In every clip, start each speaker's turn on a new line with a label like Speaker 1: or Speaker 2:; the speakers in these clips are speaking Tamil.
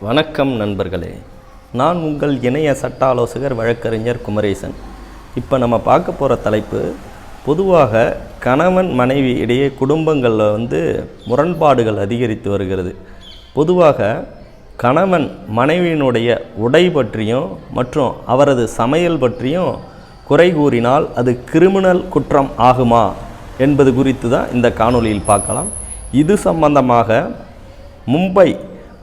Speaker 1: வணக்கம் நண்பர்களே. நான் உங்கள் இணைய சட்ட ஆலோசகர் வழக்கறிஞர் குமரேசன். இப்போ நம்ம பார்க்க போகிற தலைப்பு பொதுவாக கணவன் மனைவி இடையே குடும்பங்களில் வந்து முரண்பாடுகள் அதிகரித்து வருகிறது. பொதுவாக கணவன் மனைவியினுடைய உடை பற்றியும் மற்றும் அவரது சமையல் பற்றியும் குறை கூறினால் அது கிரிமினல் குற்றம் ஆகுமா? என்பது குறித்து தான் இந்த காணொலியில் பார்க்கலாம். இது சம்பந்தமாக மும்பை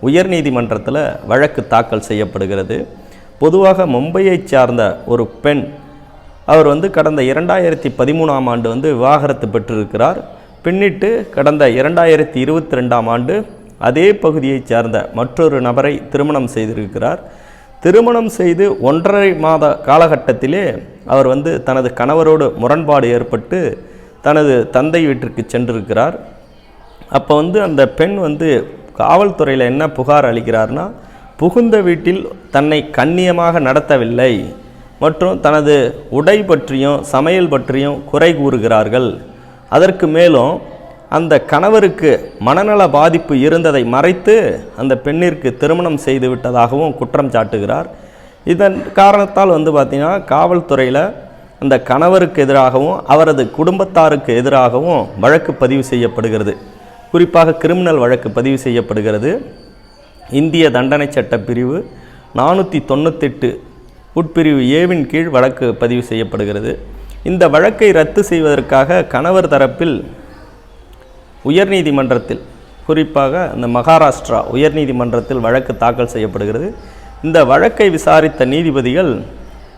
Speaker 1: உயர்நீதிமன்றத்தில் வழக்கு தாக்கல் செய்யப்படுகிறது. பொதுவாக மும்பையைச் சார்ந்த ஒரு பெண் அவர் வந்து கடந்த இரண்டாயிரத்தி பதிமூணாம் ஆண்டு வந்து விவாகரத்து பெற்றிருக்கிறார். பின்னிட்டு கடந்த இரண்டாயிரத்தி இருபத்தி ரெண்டாம் ஆண்டு அதே பகுதியைச் சார்ந்த மற்றொரு நபரை திருமணம் செய்திருக்கிறார். திருமணம் செய்து ஒன்றரை மாத காலகட்டத்திலே அவர் வந்து தனது கணவரோடு முரண்பாடு ஏற்பட்டு தனது தந்தை வீட்டிற்கு சென்றிருக்கிறார். அப்போ வந்து அந்த பெண் வந்து காவல்துறையில் என்ன புகார் அளிக்கிறார்னா புகுந்த வீட்டில் தன்னை கண்ணியமாக நடத்தவில்லை மற்றும் தனது உடை பற்றியும் சமையல் பற்றியும் குறை கூறுகிறார்கள். அதற்கு மேலும் அந்த கணவருக்கு மனநல பாதிப்பு இருந்ததை மறைத்து அந்த பெண்ணிற்கு திருமணம் செய்து விட்டதாகவும் குற்றம் சாட்டுகிறார். இதன் காரணத்தால் வந்து பார்த்திங்கன்னா காவல்துறையில் அந்த கணவருக்கு எதிராகவும் அவரது குடும்பத்தாருக்கு எதிராகவும் வழக்கு பதிவு செய்யப்படுகிறது. குறிப்பாக கிரிமினல் வழக்கு பதிவு செய்யப்படுகிறது. இந்திய தண்டனை சட்ட பிரிவு நானூற்றி தொண்ணூத்தெட்டு உட்பிரிவு ஏவின் கீழ் வழக்கு பதிவு செய்யப்படுகிறது. இந்த வழக்கை ரத்து செய்வதற்காக கணவர் தரப்பில் உயர்நீதிமன்றத்தில் குறிப்பாக அந்த மகாராஷ்டிரா உயர்நீதிமன்றத்தில் வழக்கு தாக்கல் செய்யப்படுகிறது. இந்த வழக்கை விசாரித்த நீதிபதிகள்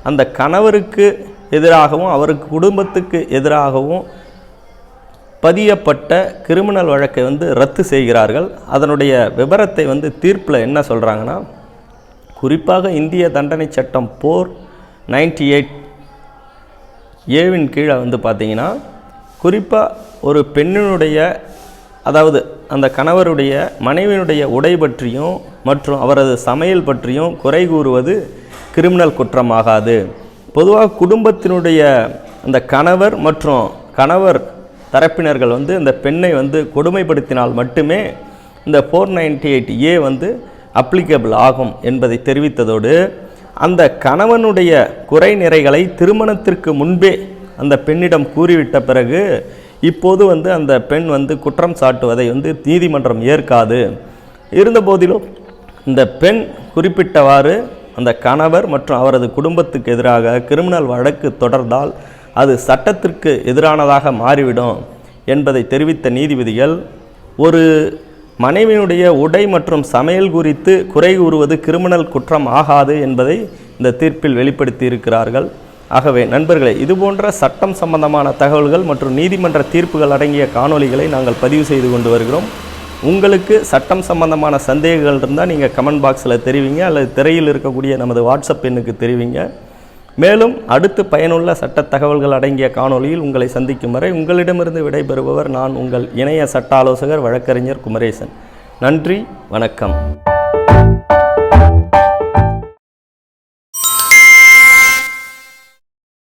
Speaker 1: அந்த கணவருக்கு எதிராகவும் அவருக்கு குடும்பத்துக்கு எதிராகவும் பதியப்பட்ட கிரிமினல் வழக்கை வந்து ரத்து செய்கிறார்கள். அதனுடைய விவரத்தை வந்து தீர்ப்பில் என்ன சொல்கிறாங்கன்னா குறிப்பாக இந்திய தண்டனை சட்டம் போர் நைன்டி எயிட் ஏவின் கீழே வந்து பார்த்தீங்கன்னா குறிப்பாக ஒரு பெண்ணினுடைய அதாவது அந்த கணவருடைய மனைவியினுடைய உடை பற்றியும் மற்றும் அவரது சமையல் பற்றியும் குறை கூறுவது கிரிமினல் குற்றமாகாது. பொதுவாக குடும்பத்தினுடைய அந்த கணவர் மற்றும் கணவர் தரப்பினர்கள் வந்து இந்த பெண்ணை வந்து கொடுமைப்படுத்தினால் மட்டுமே இந்த ஃபோர் நைன்டி எயிட் ஏ வந்து அப்ளிகபிள் ஆகும் என்பதை தெரிவித்ததோடு அந்த கணவனுடைய குறை நிறைகளை திருமணத்திற்கு முன்பே அந்த பெண்ணிடம் கூறிவிட்ட பிறகு இப்போது வந்து அந்த பெண் வந்து குற்றம் சாட்டுவதை வந்து நீதிமன்றம் ஏற்காது. இருந்தபோதிலும் இந்த பெண் குறிப்பிட்டவாறு அந்த கணவர் மற்றும் அவரது குடும்பத்துக்கு எதிராக கிரிமினல் வழக்கு தொடர்ந்தால் அது சட்டத்திற்கு எதிரானதாக மாறிவிடும் என்பதை தெரிவித்த நீதிபதிகள் ஒரு மனைவியினுடைய உடை மற்றும் சமையல் குறித்து குறை கூறுவது கிரிமினல் குற்றம் ஆகாது என்பதை இந்த தீர்ப்பில் வெளிப்படுத்தி இருக்கிறார்கள் ஆகவே நண்பர்களே இதுபோன்ற சட்டம் சம்பந்தமான தகவல்கள் மற்றும் நீதிமன்ற தீர்ப்புகள் அடங்கிய காணொளிகளை நாங்கள் பதிவு செய்து கொண்டு வருகிறோம். உங்களுக்கு சட்டம் சம்பந்தமான சந்தேகங்கள் இருந்தால் நீங்கள் கமெண்ட் பாக்ஸில் தெரிவிங்க அல்லது திரையில் இருக்கக்கூடிய நமது வாட்ஸ்அப் எண்ணுக்கு தெரிவிங்க. மேலும் அடுத்து பயனுள்ள சட்ட தகவல்கள் அடங்கிய காணொலியில் உங்களை சந்திக்கும் வரை உங்களிடமிருந்து விடைபெறுபவர் நான் உங்கள் இணைய சட்ட ஆலோசகர் வழக்கறிஞர் குமரேசன். நன்றி வணக்கம்.